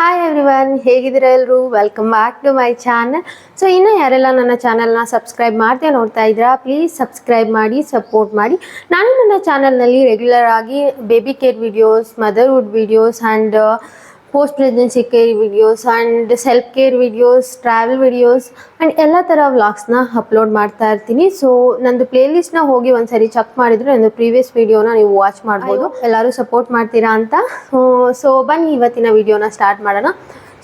Hi everyone ಹೇಗಿದ್ದೀರಾ ಎಲ್ಲರೂ welcome back to my channel so ಇನ್ನೂ ಯಾರೆಲ್ಲ ನನ್ನ ಚಾನಲ್ನ ಸಬ್ಸ್ಕ್ರೈಬ್ ಮಾಡ್ದೆ ನೋಡ್ತಾ ಇದ್ದೀರಾ ಪ್ಲೀಸ್ ಸಬ್ಸ್ಕ್ರೈಬ್ ಮಾಡಿ ಸಪೋರ್ಟ್ ಮಾಡಿ. ನಾನು ನನ್ನ ಚಾನಲ್ನಲ್ಲಿ ರೆಗ್ಯುಲರ್ ಆಗಿ baby care videos motherhood videos and post pregnancy care videos and self care videos travel videos and ಎಲ್ಲ ಥರ ವ್ಲಾಗ್ಸ್ನ ಅಪ್ಲೋಡ್ ಮಾಡ್ತಾ ಇರ್ತೀನಿ. ಸೊ ನಂದು ಪ್ಲೇಲಿಸ್ಟ್ನ ಹೋಗಿ ಒಂದ್ಸರಿ ಚೆಕ್ ಮಾಡಿದ್ರೆ ನಂದು ಪ್ರೀವಿಯಸ್ ವಿಡಿಯೋನ ನೀವು ವಾಚ್ ಮಾಡ್ಬೋದು. ಎಲ್ಲರೂ ಸಪೋರ್ಟ್ ಮಾಡ್ತೀರಾ ಅಂತ. ಸೊ ಬನ್ನಿ ಇವತ್ತಿನ ವಿಡಿಯೋನ ಸ್ಟಾರ್ಟ್ ಮಾಡೋಣ.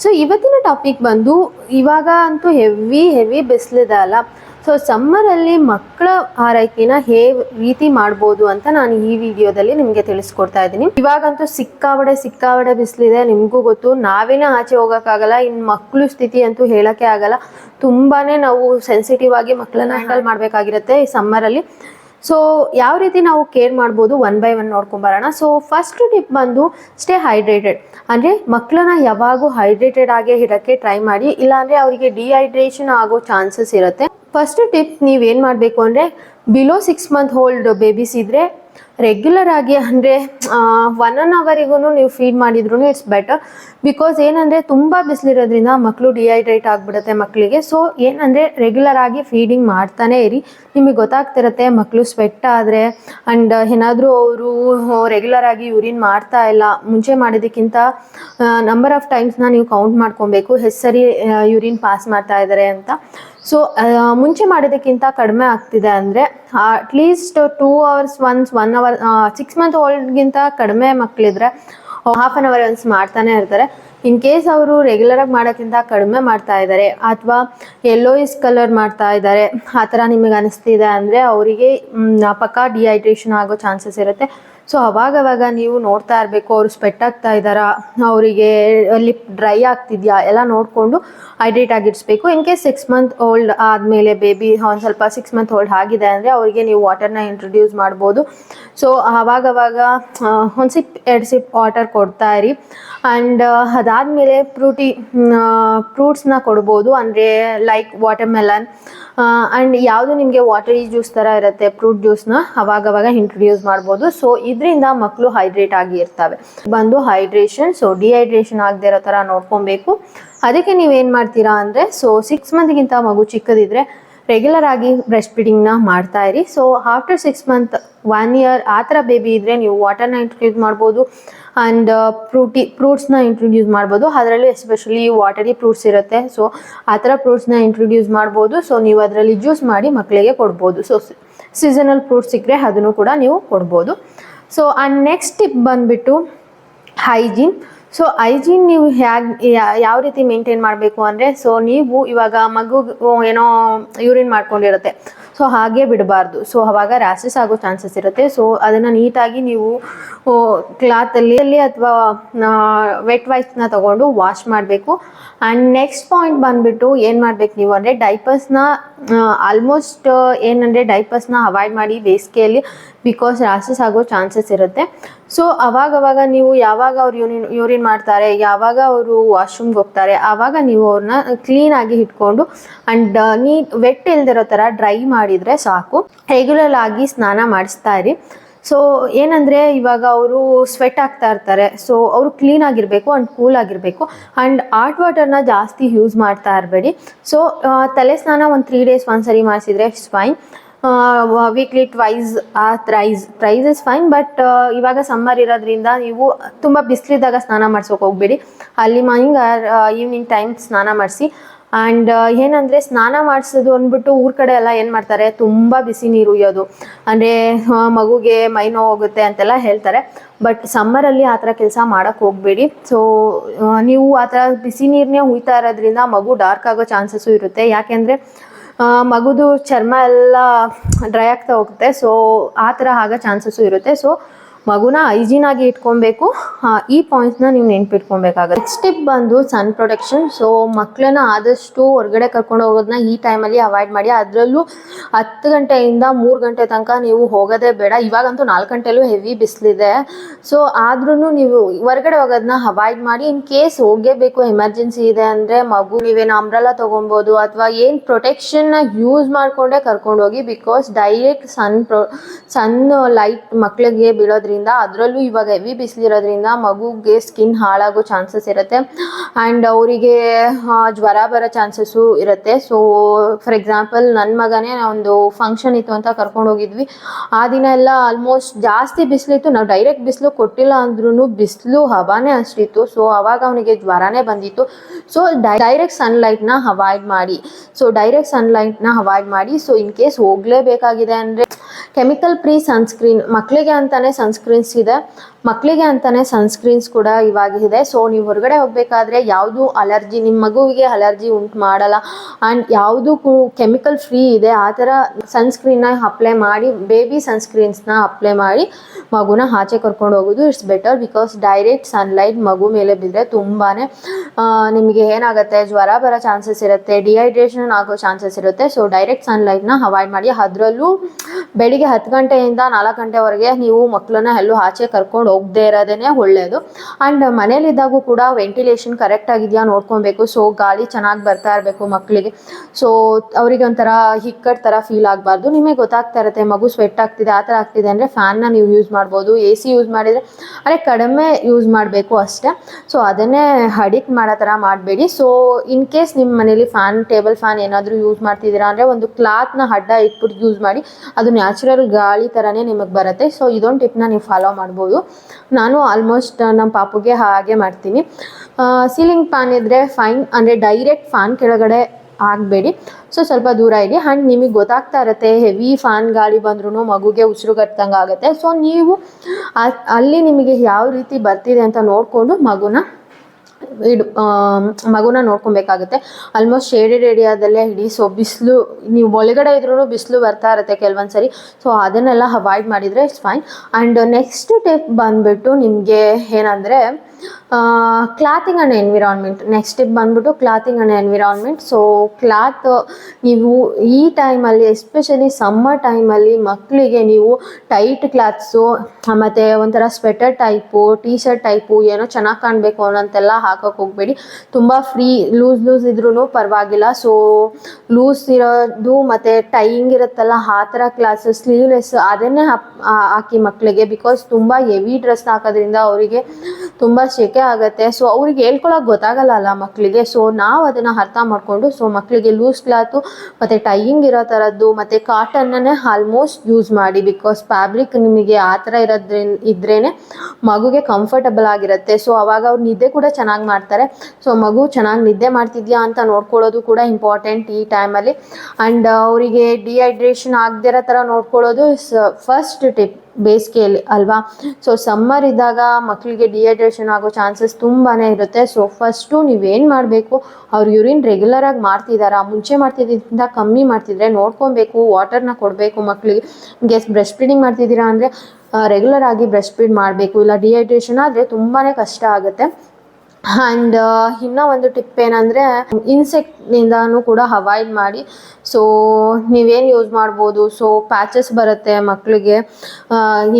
ಸೊ ಇವತ್ತಿನ ಟಾಪಿಕ್ ಬಂದು ಇವಾಗ ಅಂತೂ ಹೆವಿ ಹೆವಿ ಬಿಸಿಲಿದೆ ಅಲ್ಲ. ಸೊ ಸಮ್ಮರಲ್ಲಿ ಮಕ್ಕಳ ಆರೈಕೆನ ಹೇ ರೀತಿ ಮಾಡ್ಬೋದು ಅಂತ ನಾನು ಈ ವಿಡಿಯೋದಲ್ಲಿ ನಿಮಗೆ ತಿಳಿಸ್ಕೊಡ್ತಾ ಇದ್ದೀನಿ. ಇವಾಗಂತೂ ಸಿಕ್ಕಾವಡೆ ಸಿಕ್ಕಾವಡೆ ಬಿಸಿಲಿದೆ. ನಿಮಗೂ ಗೊತ್ತು. ನಾವೇನೇ ಆಚೆ ಹೋಗೋಕ್ಕಾಗಲ್ಲ. ಇನ್ನು ಮಕ್ಕಳು ಸ್ಥಿತಿ ಅಂತೂ ಹೇಳೋಕ್ಕೆ ಆಗಲ್ಲ. ತುಂಬಾನೇ ನಾವು ಸೆನ್ಸಿಟಿವ್ ಆಗಿ ಮಕ್ಕಳನ್ನ ಹ್ಯಾಂಡಲ್ ಮಾಡಬೇಕಾಗಿರುತ್ತೆ ಈ ಸಮ್ಮರಲ್ಲಿ ಸೊ ಯಾವ ರೀತಿ ನಾವು ಕೇರ್ ಮಾಡ್ಬೋದು? ಒನ್ ಬೈ ಒನ್ ನೋಡ್ಕೊಂಬರೋಣ ಸೊ ಫಸ್ಟ್ ಟಿಪ್ ಬಂದು ಸ್ಟೇ ಹೈಡ್ರೇಟೆಡ್ ಅಂದರೆ ಮಕ್ಕಳನ್ನ ಯಾವಾಗೂ ಹೈಡ್ರೇಟೆಡ್ ಆಗಿ ಇಡೋಕ್ಕೆ ಟ್ರೈ ಮಾಡಿ. ಇಲ್ಲಾಂದರೆ ಅವರಿಗೆ ಡಿಹೈಡ್ರೇಷನ್ ಆಗೋ ಚಾನ್ಸಸ್ ಇರುತ್ತೆ. ಫಸ್ಟ್ ಟಿಪ್ ನೀವೇನು ಮಾಡಬೇಕು ಅಂದರೆ below six month old babies ಇದ್ದರೆ ರೆಗ್ಯುಲರ್ ಆಗಿ ಅಂದರೆ ಒನ್ ಅನ್ ಅವರಿಗೂ ನೀವು ಫೀಡ್ ಮಾಡಿದ್ರು ಇಟ್ಸ್ ಬೆಟರ್ ಬಿಕಾಸ್ ಏನಂದರೆ, ತುಂಬ ಬಿಸಿಲಿರೋದ್ರಿಂದ ಮಕ್ಕಳು ಡಿಹೈಡ್ರೇಟ್ ಆಗಿಬಿಡುತ್ತೆ ಮಕ್ಕಳಿಗೆ ಸೊ ಏನಂದರೆ ರೆಗ್ಯುಲರ್ ಆಗಿ ಫೀಡಿಂಗ್ ಮಾಡ್ತಾನೆ ಇರಿ. ನಿಮಗೆ ಗೊತ್ತಾಗ್ತಿರುತ್ತೆ ಮಕ್ಕಳು ಸ್ವೆಟ್ ಆದರೆ ಆ್ಯಂಡ್ ಏನಾದರೂ ಅವರು ರೆಗ್ಯುಲರ್ ಆಗಿ ಯೂರಿನ್ ಮಾಡ್ತಾ ಇಲ್ಲ. ಮುಂಚೆ ಮಾಡಿದ್ದಕ್ಕಿಂತ ನಂಬರ್ ಆಫ್ ಟೈಮ್ಸ್ನ ನೀವು ಕೌಂಟ್ ಮಾಡ್ಕೊಬೇಕು. ಹೆಸರಿ ಸರಿ ಯೂರಿನ್ ಪಾಸ್ ಮಾಡ್ತಾ ಇದ್ದಾರೆ ಅಂತ. ಸೊ ಮುಂಚೆ ಮಾಡೋದಕ್ಕಿಂತ ಕಡಿಮೆ ಆಗ್ತಿದೆ ಅಂದರೆ at least two hours once one hour six month ಓಲ್ಡ್ಗಿಂತ ಕಡಿಮೆ ಮಕ್ಕಳಿದ್ರೆ ಹಾಫ್ ಆನ್ ಅವರ್ ಒನ್ಸ್ ಮಾಡ್ತಾನೆ ಇರ್ತಾರೆ. ಇನ್ ಕೇಸ್ ಅವರು ರೆಗ್ಯುಲರಾಗಿ ಮಾಡೋಕ್ಕಿಂತ ಕಡಿಮೆ ಮಾಡ್ತಾ ಇದ್ದಾರೆ, ಅಥವಾ ಯೆಲ್ಲೋಯಿಸ್ ಕಲರ್ ಮಾಡ್ತಾ ಇದ್ದಾರೆ, ಆ ಥರ ನಿಮಗೆ ಅನಿಸ್ತಿದೆ ಅಂದರೆ, ಅವರಿಗೆ ಪಕ್ಕ ಡಿಹೈಡ್ರೇಷನ್ ಆಗೋ ಚಾನ್ಸಸ್ ಇರುತ್ತೆ. ಸೊ ಅವಾಗವಾಗ ನೀವು ನೋಡ್ತಾ ಇರಬೇಕು, ಅವರು ಸ್ಪೆಟ್ ಆಗ್ತಾ ಇದ್ದಾರಾ, ಅವರಿಗೆ ಲಿಪ್ ಡ್ರೈ ಆಗ್ತಿದೆಯಾ, ಎಲ್ಲ ನೋಡಿಕೊಂಡು hydrate ಆಗಿಡಿಸ್ಬೇಕು. In case six month old ಆದಮೇಲೆ ಬೇಬಿ ಒಂದು ಸ್ವಲ್ಪ ಸಿಕ್ಸ್ ಮಂತ್ ಓಲ್ಡ್ ಆಗಿದೆ ಅಂದರೆ ಅವರಿಗೆ ನೀವು ವಾಟರ್ನ ಇಂಟ್ರೊಡ್ಯೂಸ್ ಮಾಡ್ಬೋದು. ಸೊ ಆವಾಗವಾಗ ಒಂದು ಸಿಪ್ ಎರಡು ಸಿಪ್ ವಾಟರ್ ಕೊಡ್ತಾ ಇರಿ. ಆ್ಯಂಡ್ ಅದಾದಮೇಲೆ ಫ್ರೂಟಿ ಫ್ರೂಟ್ಸ್ನ ಕೊಡ್ಬೋದು. ಅಂದರೆ ಲೈಕ್ ವಾಟರ್ ಮೆಲನ್ ಆ್ಯಂಡ್ ಯಾವುದು ನಿಮಗೆ ವಾಟರಿ ಜ್ಯೂಸ್ ಥರ ಇರುತ್ತೆ ಫ್ರೂಟ್ ಜ್ಯೂಸ್ನ ಅವಾಗವಾಗ ಇಂಟ್ರೊಡ್ಯೂಸ್ ಮಾಡ್ಬೋದು. ಸೊ ಇದರಿಂದ ಮಕ್ಕಳು ಹೈಡ್ರೇಟ್ ಆಗಿ ಇರ್ತವೆ. ಬಂದು ಹೈಡ್ರೇಷನ್ ಸೊ ಡಿಹೈಡ್ರೇಷನ್ ಆಗದೆ ಇರೋ ಥರ ನೋಡ್ಕೊಬೇಕು. ಅದಕ್ಕೆ ನೀವೇನು ಮಾಡ್ತೀರಾ ಅಂದರೆ ಸೊ ಸಿಕ್ಸ್ ಮಂತ್ಗಿಂತ ಮಗು ಚಿಕ್ಕದಿದ್ರೆ ರೆಗ್ಯುಲರ್ ಆಗಿ ಬ್ರೆಸ್ಟ್ ಫೀಡಿಂಗ್ನ ಮಾಡ್ತಾ ಇರಿ. So after six month one year ಆ ಥರ ಬೇಬಿ ಇದ್ದರೆ ನೀವು ವಾಟರ್ನ ಇಂಟ್ರೊಡ್ಯೂಸ್ ಮಾಡ್ಬೋದು ಆ್ಯಂಡ್ ಫ್ರೂಟಿ ಫ್ರೂಟ್ಸ್ನ ಇಂಟ್ರೊಡ್ಯೂಸ್ ಮಾಡ್ಬೋದು. ಅದರಲ್ಲಿ ಎಸ್ಪೆಷಲಿ ವಾಟರಿ ಫ್ರೂಟ್ಸ್ ಇರುತ್ತೆ. ಸೊ ಆ ಥರ ಫ್ರೂಟ್ಸ್ನ ಇಂಟ್ರೊಡ್ಯೂಸ್ ಮಾಡ್ಬೋದು. ಸೊ ನೀವು ಅದರಲ್ಲಿ ಜ್ಯೂಸ್ ಮಾಡಿ ಮಕ್ಕಳಿಗೆ ಕೊಡ್ಬೋದು. ಸೊ ಸೀಸನಲ್ ಫ್ರೂಟ್ಸ್ ಸಿಕ್ಕರೆ ಅದನ್ನು ಕೂಡ ನೀವು ಕೊಡ್ಬೋದು. ಸೊ ಆ್ಯಂಡ್ ನೆಕ್ಸ್ಟ್ ಟಿಪ್ ಬಂದುಬಿಟ್ಟು ಹೈಜೀನ್ ಸೊ ಹೈಜೀನ್ ನೀವು ಹೇಗೆ ಯಾವ ರೀತಿ ಮೇಂಟೈನ್ ಮಾಡಬೇಕು ಅಂದರೆ ಸೊ ನೀವು ಇವಾಗ ಮಗು ಏನೋ ಯೂರಿನ್ ಮಾಡ್ಕೊಂಡಿರುತ್ತೆ. ಸೊ ಹಾಗೆ ಬಿಡಬಾರ್ದು. ಸೊ ಅವಾಗ ರ್ಯಾಷಸ್ ಆಗೋ ಚಾನ್ಸಸ್ ಇರುತ್ತೆ. ಸೊ ಅದನ್ನು ನೀಟಾಗಿ ನೀವು ಕ್ಲಾತಲ್ಲಿ ಅಥವಾ ವೆಟ್ ವೈಸ್ನ ತಗೊಂಡು ವಾಶ್ ಮಾಡಬೇಕು. ಆ್ಯಂಡ್ ನೆಕ್ಸ್ಟ್ ಪಾಯಿಂಟ್ ಬಂದುಬಿಟ್ಟು ಏನು ಮಾಡ್ಬೇಕು ನೀವು ಅಂದರೆ ಡೈಪರ್ಸ್ನ ಆಲ್ಮೋಸ್ಟ್ ಏನಂದರೆ ಡೈಪರ್ಸ್ನ ಅವಾಯ್ಡ್ ಮಾಡಿ ಬೇಸಿಗೆಯಲ್ಲಿ ಬಿಕಾಸ್ ರಾಸಸ್ ಆಗೋ ಚಾನ್ಸಸ್ ಇರುತ್ತೆ. ಸೊ ಅವಾಗವಾಗ ನೀವು ಯಾವಾಗ ಅವ್ರು ಯೂರಿನ್ ಯೂರಿನ್ ಮಾಡ್ತಾರೆ, ಯಾವಾಗ ಅವರು ವಾಶ್ರೂಮ್ಗೆ ಹೋಗ್ತಾರೆ ಆವಾಗ ನೀವು ಅವ್ರನ್ನ ಕ್ಲೀನಾಗಿ ಇಟ್ಕೊಂಡು ಆ್ಯಂಡ್ ನೀ ವೆಟ್ ಇಲ್ದಿರೋ ಥರ ಡ್ರೈ ಮಾಡಿದರೆ ಸಾಕು. ರೆಗ್ಯುಲರ್ ಆಗಿ ಸ್ನಾನ ಮಾಡಿಸ್ತಾ ಇರಿ. ಸೊ ಏನಂದರೆ ಇವಾಗ ಅವರು ಸ್ವೆಟ್ ಆಗ್ತಾ ಇರ್ತಾರೆ. ಸೊ ಅವರು ಕ್ಲೀನ್ ಆಗಿರಬೇಕು ಆ್ಯಂಡ್ ಕೂಲ್ ಆಗಿರಬೇಕು. ಆ್ಯಂಡ್ ಆಟ್ ವಾಟರ್ನ ಜಾಸ್ತಿ ಯೂಸ್ ಮಾಡ್ತಾ ಇರಬೇಡಿ. ಸೊ ತಲೆ ಸ್ನಾನ ಒಂದು ತ್ರೀ ಡೇಸ್ ಒಂದ್ಸರಿ ಮಾಡಿಸಿದ್ರೆ ಇಟ್ಸ್ ಫೈನ್ ವೀಕ್ಲಿ ಟ್ವೈಸ್ ಆ thrice price is fine but ಇವಾಗ ಸಮ್ಮರ್ ಇರೋದ್ರಿಂದ ನೀವು ತುಂಬ ಬಿಸಿಲಿದ್ದಾಗ ಸ್ನಾನ ಮಾಡ್ಸೋಕೆ ಹೋಗ್ಬೇಡಿ. ಅಲ್ಲಿ ಮಾರ್ನಿಂಗ್ ಈವ್ನಿಂಗ್ ಟೈಮ್ ಸ್ನಾನ ಮಾಡಿಸಿ. ಆ್ಯಂಡ್ ಏನಂದರೆ ಸ್ನಾನ ಮಾಡಿಸೋದು ಅಂದ್ಬಿಟ್ಟು ಊರ ಕಡೆ ಎಲ್ಲ ಏನು ಮಾಡ್ತಾರೆ? ತುಂಬ ಬಿಸಿ ನೀರು ಉಯ್ಯೋದು. ಅಂದರೆ ಮಗುಗೆ ಮೈ ನೋವು ಹೋಗುತ್ತೆ ಅಂತೆಲ್ಲ ಹೇಳ್ತಾರೆ. ಬಟ್ ಸಮ್ಮರಲ್ಲಿ ಆ ಥರ ಕೆಲಸ ಮಾಡೋಕ್ಕೆ ಹೋಗಬೇಡಿ. ಸೊ ನೀವು ಆ ಥರ ಬಿಸಿ ನೀರನ್ನೇ ಹುಯ್ತಾ ಇರೋದ್ರಿಂದ ಮಗು ಡಾರ್ಕ್ ಆಗೋ ಚಾನ್ಸಸ್ಸು ಇರುತ್ತೆ. ಯಾಕೆಂದರೆ ಮಗುದು ಚರ್ಮ ಎಲ್ಲ ಡ್ರೈ ಆಗ್ತಾ ಹೋಗುತ್ತೆ. ಸೊ ಆ ಥರ ಆಗೋ ಚಾನ್ಸಸ್ಸು ಇರುತ್ತೆ. ಸೊ ಮಗುನ ಹೈಜೀನ್ ಆಗಿ ಇಟ್ಕೊಬೇಕು. ಈ ಪಾಯಿಂಟ್ಸ್ನ ನೀವು ನೆನ್ಪಿಟ್ಕೊಬೇಕಾಗುತ್ತೆ. ನೆಕ್ಸ್ಟ್ ಟಿಪ್ ಬಂದು ಸನ್ ಪ್ರೊಟೆಕ್ಷನ್ ಸೊ ಮಕ್ಕಳನ್ನ ಆದಷ್ಟು ಹೊರಗಡೆ ಕರ್ಕೊಂಡು ಹೋಗೋದನ್ನ ಈ ಟೈಮಲ್ಲಿ ಅವಾಯ್ಡ್ ಮಾಡಿ. ಅದರಲ್ಲೂ ಹತ್ತು ಗಂಟೆಯಿಂದ ಮೂರು ಗಂಟೆ ತನಕ ನೀವು ಹೋಗೋದೇ ಬೇಡ. ಇವಾಗಂತೂ ನಾಲ್ಕು ಗಂಟೆಲೂ ಹೆವಿ ಬಿಸಿಲಿದೆ. ಸೊ ಆದ್ರೂ ನೀವು ಹೊರಗಡೆ ಹೋಗೋದನ್ನ ಅವಾಯ್ಡ್ ಮಾಡಿ. ಇನ್ ಕೇಸ್ ಹೋಗೇಬೇಕು ಎಮರ್ಜೆನ್ಸಿ ಇದೆ ಅಂದರೆ ಮಗು ನೀವೇನು ಅಂಬ್ರಲ್ಲ ತೊಗೊಬೋದು ಅಥವಾ ಏನು ಪ್ರೊಟೆಕ್ಷನ್ನ ಯೂಸ್ ಮಾಡಿಕೊಂಡೇ ಕರ್ಕೊಂಡೋಗಿ because direct sun pro sun light ಮಕ್ಕಳಿಗೆ ಬೀಳೋದ್ರಿಂದ ಇರೋದ್ರಿಂದ, ಅದರಲ್ಲೂ ಇವಾಗ ಹೆವಿ ಬಿಸಿಲಿರೋದ್ರಿಂದ ಮಗುಗೆ ಸ್ಕಿನ್ ಹಾಳಾಗೋ ಚಾನ್ಸಸ್ ಇರುತ್ತೆ. ಆ್ಯಂಡ್ ಅವರಿಗೆ ಜ್ವರ ಬರೋ ಚಾನ್ಸಸ್ಸು ಇರುತ್ತೆ. ಸೊ ಫಾರ್ ಎಕ್ಸಾಂಪಲ್ ನನ್ನ ಮಗನೇ ಒಂದು ಫಂಕ್ಷನ್ ಇತ್ತು ಅಂತ ಕರ್ಕೊಂಡು ಹೋಗಿದ್ವಿ. ಆ ದಿನ ಎಲ್ಲ ಆಲ್ಮೋಸ್ಟ್ ಜಾಸ್ತಿ ಬಿಸಿಲಿತ್ತು. ನಾವು ಡೈರೆಕ್ಟ್ ಬಿಸಿಲು ಕೊಟ್ಟಿಲ್ಲ ಅಂದ್ರೂ ಬಿಸಿಲು ಹವಾನೇ ಅಷ್ಟಿತ್ತು. ಸೊ ಅವಾಗ ಅವನಿಗೆ ಜ್ವರನೇ ಬಂದಿತ್ತು. ಸೊ ಡೈರೆಕ್ಟ್ ಸನ್ಲೈಟ್ನ ಅವಾಯ್ಡ್ ಮಾಡಿ. ಸೊ ಡೈರೆಕ್ಟ್ ಸನ್ಲೈಟ್ನ ಅವಾಯ್ಡ್ ಮಾಡಿ. ಸೊ ಇನ್ ಕೇಸ್ ಹೋಗಲೇಬೇಕಾಗಿದೆ ಅಂದರೆ ಕೆಮಿಕಲ್ ಫ್ರೀ ಸನ್ಸ್ಕ್ರೀನ್ ಮಕ್ಕಳಿಗೆ ಅಂತಾನೆ ಸನ್ಸ್ಕ್ರೀನ್ಸ್ ಇದೆ. ಮಕ್ಕಳಿಗೆ ಅಂತಾನೆ ಸನ್ಸ್ಕ್ರೀನ್ಸ್ ಕೂಡ ಇವಾಗಿದೆ. ಸೊ ನೀವು ಹೊರಗಡೆ ಹೋಗಬೇಕಾದ್ರೆ ಯಾವುದು ಅಲರ್ಜಿ ನಿಮ್ಮ ಮಗುವಿಗೆ ಅಲರ್ಜಿ ಉಂಟು ಮಾಡಲ್ಲ. ಆ್ಯಂಡ್ ಯಾವುದು ಕೆಮಿಕಲ್ ಫ್ರೀ ಇದೆ. ಆ ಥರ ಸನ್ಸ್ಕ್ರೀನ್ನ ಅಪ್ಲೈ ಮಾಡಿ ಬೇಬಿ ಸನ್ಸ್ಕ್ರೀನ್ಸ್ನ ಅಪ್ಲೈ ಮಾಡಿ ಮಗುನ ಆಚೆ ಕರ್ಕೊಂಡು ಹೋಗೋದು it's better because direct sunlight ಮಗು ಮೇಲೆ ಬಿದ್ದರೆ ತುಂಬಾ ನಿಮಗೆ ಏನಾಗುತ್ತೆ? ಜ್ವರ ಬರೋ ಚಾನ್ಸಸ್ ಇರುತ್ತೆ. ಡಿಹೈಡ್ರೇಷನ್ ಆಗೋ ಚಾನ್ಸಸ್ ಇರುತ್ತೆ. ಸೊ ಡೈರೆಕ್ಟ್ ಸನ್ಲೈಟ್ನ ಅವಾಯ್ಡ್ ಮಾಡಿ. ಅದರಲ್ಲೂ ಬೆಳಿಗ್ಗೆ ಹತ್ತು ಗಂಟೆಯಿಂದ ನಾಲ್ಕು ಗಂಟೆವರೆಗೆ ನೀವು ಮಕ್ಕಳನ್ನ ಎಲ್ಲೂ ಆಚೆ ಕರ್ಕೊಂಡು ಹೋಗದೇ ಇರೋದೇ ಒಳ್ಳೆಯದು ಆ್ಯಂಡ್ ಮನೇಲಿದ್ದಾಗೂ ಕೂಡ ವೆಂಟಿಲೇಷನ್ ಕರೆಕ್ಟ್ ಆಗಿದೆಯಾ ನೋಡ್ಕೊಬೇಕು. ಸೊ ಗಾಳಿ ಚೆನ್ನಾಗಿ ಬರ್ತಾ ಇರಬೇಕು ಮಕ್ಕಳಿಗೆ. ಸೊ ಅವರಿಗೆ ಒಂಥರ ಹಿಕ್ಕಟ್ ಥರ ಫೀಲ್ ಆಗಬಾರ್ದು. ನಿಮಗೆ ಗೊತ್ತಾಗ್ತಾ ಇರುತ್ತೆ, ಮಗು ಸ್ವೆಟ್ ಆಗ್ತಿದೆ, ಆ ಥರ ಆಗ್ತಿದೆ ಅಂದರೆ ಫ್ಯಾನ್ನ ನೀವು ಯೂಸ್ ಮಾಡ್ಬೋದು ಎ ಸಿ ಯೂಸ್ ಮಾಡಿದರೆ ಅದೇ ಕಡಿಮೆ ಯೂಸ್ ಮಾಡಬೇಕು ಅಷ್ಟೇ. ಸೊ ಅದನ್ನೇ ಅಡಿಕ್ಟ್ ಮಾಡೋ ಥರ ಮಾಡಬೇಡಿ. ಸೊ ಇನ್ ಕೇಸ್ ನಿಮ್ಮ ಮನೇಲಿ ಫ್ಯಾನ್ ಟೇಬಲ್ ಫ್ಯಾನ್ ಏನಾದರೂ ಯೂಸ್ ಮಾಡ್ತಿದ್ದೀರಾ ಅಂದರೆ ಒಂದು ಕ್ಲಾತ್ನ ಅಡ್ಡ ಇಟ್ಬಿಟ್ಟು ಯೂಸ್ ಮಾಡಿ, ಅದು ನ್ಯಾಚುರಲ್ ಗಾಳಿ ಥರನೇ ನಿಮಗೆ ಬರುತ್ತೆ. ಸೊ ಇದೊಂದು ಟಿಪ್ನ ನೀವು ಫಾಲೋ ಮಾಡ್ಬೋದು. ನಾನು ಆಲ್ಮೋಸ್ಟ್ ನಮ್ಮ ಪಾಪುಗೆ ಹಾಗೆ ಮಾಡ್ತೀನಿ. ಸೀಲಿಂಗ್ ಫ್ಯಾನ್ ಇದ್ದರೆ ಫೈನ್ ಅಂದರೆ ಡೈರೆಕ್ಟ್ ಫ್ಯಾನ್ ಕೆಳಗಡೆ ಆಗಬೇಡಿ. ಸೊ ಸ್ವಲ್ಪ ದೂರ ಇಡಿ ಆ್ಯಂಡ್ ನಿಮಗೆ ಗೊತ್ತಾಗ್ತಾ ಇರುತ್ತೆ ಹೆವಿ ಫ್ಯಾನ್ ಗಾಳಿ ಬಂದ್ರೂ ಮಗುಗೆ ಉಸಿರು ಕಟ್ಟಂಗೆ ಆಗುತ್ತೆ. ಸೊ ನೀವು ಅಲ್ಲಿ ನಿಮಗೆ ಯಾವ ರೀತಿ ಬರ್ತಿದೆ ಅಂತ ನೋಡಿಕೊಂಡು ಮಗುನ ಇಡು ಮಗುನ ನೋಡ್ಕೊಬೇಕಾಗುತ್ತೆ. ಆಲ್ಮೋಸ್ಟ್ ಶೇಡೆಡ್ ಏರಿಯಾದಲ್ಲೇ ಇಡಿ. ಸೊ ಬಿಸಿಲು, ನೀವು ಒಳಗಡೆ ಇದ್ರೂ ಬಿಸಿಲು ಬರ್ತಾ ಇರುತ್ತೆ ಕೆಲವೊಂದು ಸರಿ ಸೊ ಅದನ್ನೆಲ್ಲ ಅವಾಯ್ಡ್ ಮಾಡಿದರೆ it's fine and next tip ಬಂದುಬಿಟ್ಟು ನಿಮಗೆ ಏನಂದರೆ clothing and environment next step ಬಂದ್ಬಿಟ್ಟು clothing and environment so cloth ನೀವು ಈ ಟೈಮಲ್ಲಿ ಎಸ್ಪೆಷಲಿ ಸಮ್ಮರ್ ಟೈಮಲ್ಲಿ ಮಕ್ಕಳಿಗೆ ನೀವು ಟೈಟ್ ಕ್ಲಾತ್ಸು ಮತ್ತು ಒಂಥರ sweater type T shirt type ಏನೋ ಚೆನ್ನಾಗಿ ಕಾಣಬೇಕು ಅನ್ನೋಂತೆಲ್ಲ ಹಾಕೋಕೆ ಹೋಗಬೇಡಿ. ತುಂಬ ಫ್ರೀ ಲೂಸ್ ಲೂಸ್ ಇದ್ರೂ ಪರವಾಗಿಲ್ಲ. ಸೊ ಲೂಸ್ ಇರೋದು ಮತ್ತು ಟೈಯಿಂಗ್ ಇರುತ್ತಲ್ಲ, ಆ ಥರ ಕ್ಲಾತ್ಸು ಸ್ಲೀವ್ಲೆಸ್ ಅದನ್ನೇ ಹಾಕಿ ಮಕ್ಕಳಿಗೆ ಬಿಕಾಸ್ ತುಂಬ ಹೆವಿ ಡ್ರೆಸ್ ಹಾಕೋದ್ರಿಂದ ಅವರಿಗೆ ತುಂಬ ಸೆಕೆ ಆಗುತ್ತೆ. ಸೊ ಅವ್ರಿಗೆ ಹೇಳ್ಕೊಳಕ್ಕೆ ಗೊತ್ತಾಗಲ್ಲ ಅಲ್ಲ ಮಕ್ಕಳಿಗೆ ಸೊ ನಾವು ಅದನ್ನು ಅರ್ಥ ಮಾಡಿಕೊಂಡು ಸೊ ಮಕ್ಕಳಿಗೆ ಲೂಸ್ ಕ್ಲಾತು ಮತ್ತು ಟೈಯಿಂಗ್ ಇರೋ ಥರದ್ದು ಮತ್ತು ಕಾಟನ್ನೇ ಆಲ್ಮೋಸ್ಟ್ ಯೂಸ್ ಮಾಡಿ. ಬಿಕಾಸ್ ಫ್ಯಾಬ್ರಿಕ್ ನಿಮಗೆ ಆ ಥರ ಇರೋದ್ರಿಂದ ಇದ್ರೇ ಮಗುಗೆ ಕಂಫರ್ಟಬಲ್ ಆಗಿರುತ್ತೆ. ಸೊ ಅವಾಗ ಅವ್ರು ನಿದ್ದೆ ಕೂಡ ಚೆನ್ನಾಗಿ ಮಾಡ್ತಾರೆ. ಸೊ ಮಗು ಚೆನ್ನಾಗಿ ನಿದ್ದೆ ಮಾಡ್ತಿದ್ಯಾ ಅಂತ ನೋಡ್ಕೊಳ್ಳೋದು ಕೂಡ ಇಂಪಾರ್ಟೆಂಟ್ ಈ ಟೈಮಲ್ಲಿ ಆ್ಯಂಡ್ ಅವರಿಗೆ ಡಿಹೈಡ್ರೇಷನ್ ಆಗದಿರೋ ಥರ ನೋಡ್ಕೊಳ್ಳೋದು ಫಸ್ಟ್ ಟಿಪ್ ಬೇಸಿಗೆಯಲ್ಲಿ ಅಲ್ವಾ? ಸೊ ಸಮ್ಮರ್ ಇದ್ದಾಗ ಮಕ್ಕಳಿಗೆ ಡಿಹೈಡ್ರೇಷನ್ ಆಗೋ ಚಾನ್ಸಸ್ ತುಂಬಾ ಇರುತ್ತೆ. ಸೊ ಫಸ್ಟು ನೀವೇನು ಮಾಡಬೇಕು? ಅವ್ರು ಯೂರಿನ್ ರೆಗ್ಯುಲರಾಗಿ ಮಾಡ್ತಿದ್ದಾರಾ ಮುಂಚೆ ಮಾಡ್ತಿದ್ದಿಂದ ಕಮ್ಮಿ ಮಾಡ್ತಿದ್ರೆ ನೋಡ್ಕೊಬೇಕು ವಾಟರ್ನ ಕೊಡಬೇಕು ಮಕ್ಕಳಿಗೆ ಗೆಸ್ ಬ್ರೆಸ್ಟ್ ಫೀಡಿಂಗ್ ಮಾಡ್ತಿದ್ದೀರಾ ಅಂದರೆ ರೆಗ್ಯುಲರ್ ಆಗಿ ಬ್ರೆಸ್ಟ್ ಫೀಡ್ ಮಾಡಬೇಕು. ಇಲ್ಲ ಡಿಹೈಡ್ರೇಷನ್ ಆದರೆ ತುಂಬಾ ಕಷ್ಟ ಆಗುತ್ತೆ. ಆ್ಯಂಡ್ ಇನ್ನೂ ಒಂದು ಟಿಪ್ ಏನಂದರೆ ಇನ್ಸೆಕ್ಟ್ನಿಂದನೂ ಕೂಡ ಅವಾಯ್ಡ್ ಮಾಡಿ. ಸೊ ನೀವೇನು ಯೂಸ್ ಮಾಡ್ಬೋದು? ಸೊ ಪ್ಯಾಚಸ್ ಬರುತ್ತೆ ಮಕ್ಕಳಿಗೆ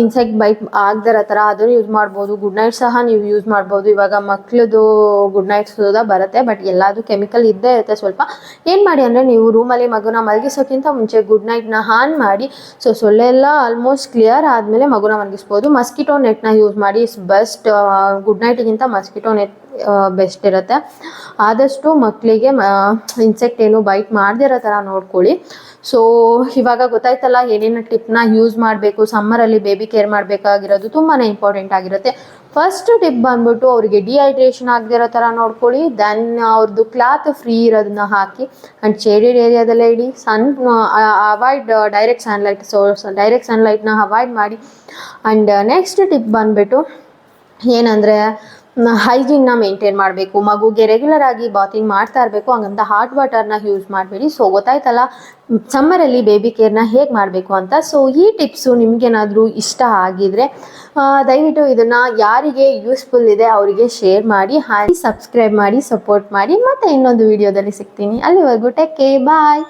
ಇನ್ಸೆಕ್ಟ್ ಬೈಟ್ ಆಗದಿರೋ ಥರ ಅದನ್ನು ಯೂಸ್ ಮಾಡ್ಬೋದು. ಗುಡ್ ನೈಟ್ ಸಹ ನೀವು ಯೂಸ್ ಮಾಡ್ಬೋದು. ಇವಾಗ ಮಕ್ಕಳದು ಗುಡ್ ನೈಟ್ ಸುದ ಬರುತ್ತೆ ಬಟ್ ಎಲ್ಲದು ಕೆಮಿಕಲ್ ಇದ್ದೇ ಇರುತ್ತೆ ಸ್ವಲ್ಪ. ಏನು ಮಾಡಿ ಅಂದರೆ, ನೀವು ರೂಮಲ್ಲಿ ಮಗುನ ಮಲಗಿಸೋಕ್ಕಿಂತ ಮುಂಚೆ ಗುಡ್ ನೈಟ್ನ ಆನ್ ಮಾಡಿ. ಸೊ ಸೊಳ್ಳೆ ಎಲ್ಲ ಆಲ್ಮೋಸ್ಟ್ ಕ್ಲಿಯರ್ ಆದಮೇಲೆ ಮಗುನ ಮಲಗಿಸ್ಬೋದು. ಮಸ್ಕಿಟೋ ನೆಟ್ನ ಯೂಸ್ ಮಾಡಿ. ಇಸ್ ಬೆಸ್ಟ್ ಗುಡ್ ನೈಟ್ಗಿಂತ ಮಸ್ಕಿಟೋ ನೆಟ್ ಬೆಸ್ಟ್ ಇರುತ್ತೆ. ಆದಷ್ಟು ಮಕ್ಕಳಿಗೆ ಇನ್ಸೆಕ್ಟ್ ಏನು ಬೈಟ್ ಮಾಡದಿರೋ ಥರ ನೋಡ್ಕೊಳ್ಳಿ. ಸೊ ಇವಾಗ ಗೊತ್ತಾಯ್ತಲ್ಲ ಏನೇನು ಟಿಪ್ನ ಯೂಸ್ ಮಾಡಬೇಕು ಸಮ್ಮರಲ್ಲಿ ಬೇಬಿ ಕೇರ್ ಮಾಡಬೇಕಾಗಿರೋದು ತುಂಬಾ ಇಂಪಾರ್ಟೆಂಟ್ ಆಗಿರುತ್ತೆ. ಫಸ್ಟ್ ಟಿಪ್ ಬಂದ್ಬಿಟ್ಟು ಅವರಿಗೆ ಡಿಹೈಡ್ರೇಷನ್ ಆಗದಿರೋ ಥರ ನೋಡ್ಕೊಳ್ಳಿ. ದೆನ್ ಅವ್ರದ್ದು ಕ್ಲಾತ್ ಫ್ರೀ ಇರೋದನ್ನ ಹಾಕಿ. ಆ್ಯಂಡ್ ಶೇಡೆಡ್ ಏರಿಯಾದಲ್ಲೇ ಇಡಿ. Sun avoid direct sunlight so direct ಸನ್ಲೈಟ್ನ avoid ಮಾಡಿ. ಆ್ಯಂಡ್ ನೆಕ್ಸ್ಟ್ ಟಿಪ್ ಬಂದ್ಬಿಟ್ಟು ಏನಂದರೆ ಹೈಜೀನ್ನ ಮೇಂಟೈನ್ ಮಾಡಬೇಕು. ಮಗುಗೆ ರೆಗ್ಯುಲರ್ ಆಗಿ ಬಾತಿಂಗ್ ಮಾಡ್ತಾ ಇರಬೇಕು. ಹಂಗಂತ ಹಾಟ್ ವಾಟರ್ನ ಯೂಸ್ ಮಾಡಬೇಡಿ. ಸೊ ಗೊತ್ತಾಯ್ತಲ್ಲ? ಸಮ್ಮರಲ್ಲಿ ಬೇಬಿ ಕೇರ್ನ ಹೇಗೆ ಮಾಡಬೇಕು ಅಂತ? ಸೊ ಈ ಟಿಪ್ಸು ನಿಮಗೇನಾದರೂ ಇಷ್ಟ ಆಗಿದರೆ ದಯವಿಟ್ಟು ಇದನ್ನು ಯಾರಿಗೆ ಯೂಸ್ಫುಲ್ ಇದೆ ಅವರಿಗೆ ಶೇರ್ ಮಾಡಿ ಹಾಕಿ ಸಬ್ಸ್ಕ್ರೈಬ್ ಮಾಡಿ ಸಪೋರ್ಟ್ ಮಾಡಿ. ಮತ್ತೆ ಇನ್ನೊಂದು ವಿಡಿಯೋದಲ್ಲಿ ಸಿಗ್ತೀನಿ. ಅಲ್ಲಿವರೆಗೂ ಟೆಕ್ ಬಾಯ್